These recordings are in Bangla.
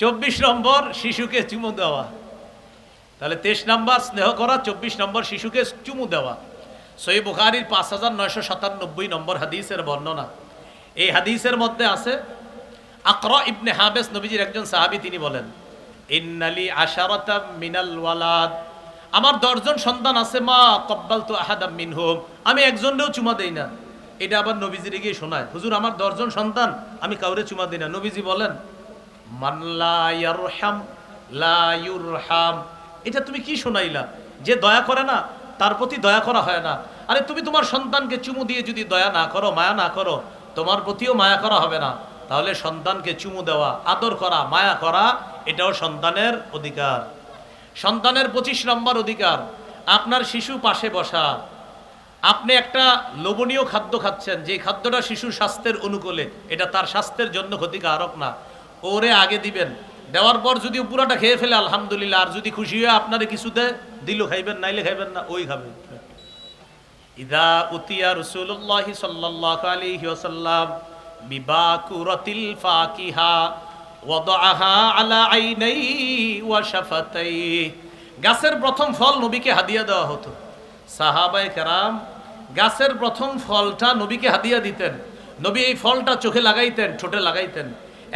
চব্বিশ নম্বর শিশুকে চুমু দেওয়া। তাহলে তেইশ নম্বর স্নেহ করা, চব্বিশ নম্বর শিশুকে চুমু দেওয়া। সই বুখারির পাঁচ হাজার নয়শো সাতানব্বই নম্বর হাদিসের বর্ণনা। এই হাদিসের মধ্যে আছে, আকর ইবনে হাবেস নবীজির একজন সাহাবি তিনি বলেন, ইন্নালি আশারাতা মিনাল ওয়ালাদ। আমার দশজন সন্তান আছে, মা কব্বাল তো আহাদাম মিনহুম। আমি একজনেও চুমা দেই না। এটা আবার নবীজিরে গিয়ে শোনায়। হুজুর, আমার দশজন সন্তান, আমি কাউরে চুমা দিই না। নবীজি বলেন এটা তুমি কি শোনাইলা? যে দয়া করে না, তার প্রতি দয়া করা হয় না। আরে তুমি তোমার সন্তানকে চুমু দিয়ে যদি দয়া না করো, মায়া না করো, তোমার প্রতিও মায়া করা হবে না। তাহলে সন্তানকে চুমু দেওয়া, আদর করা, মায়া করা, এটাও সন্তানের অধিকার। সন্তানের পঁচিশ নম্বর অধিকার, আপনার শিশু পাশে বসা। আপনি একটা লোভনীয় খাদ্য খাচ্ছেন, যে খাদ্যটা শিশুর স্বাস্থ্যের অনুকূলে, এটা তার স্বাস্থ্যের জন্য ক্ষতিকারক না। ওরে আগে দিবেন। দেওয়ার পর যদি পুরাটা খেয়ে ফেলে, আলহামদুলিল্লাহ, আর যদি খুশি হয়ে আপনারে কিছু দেয়, দিল খাইবেন, নাইলে খাইবেন না, ওই খাবেন ইদা উতিয়া রসুল্লাহ সাল্লাহ আলাইহি ওয়াসাল্লাম বিবাকুরাতিল ফাকিহা ওয়াদাআহা আলা আইনাই ওয়া শাফাতাই গাছের প্রথম ফল নবীকে হাদিয়া দেওয়া হতো। সাহাবায়ে কেরাম গাছের প্রথম ফলটা নবীকে হাদিয়া দিতেন। নবী এই ফলটা চোখে লাগাইতেন, ঠোঁটে লাগাইতেন।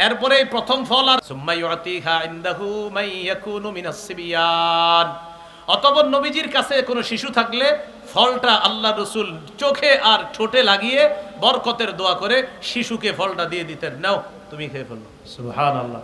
এরপরে প্রথম ফল আর অতপর নবীজির কাছে কোনো শিশু থাকলে ফলটা আল্লাহ রসুল চোখে আর ঠোঁটে লাগিয়ে বরকতের দোয়া করে শিশুকে ফলটা দিয়ে দিতেন। নাও, তুমি খেয়ে ফেলো। সুহান আল্লাহ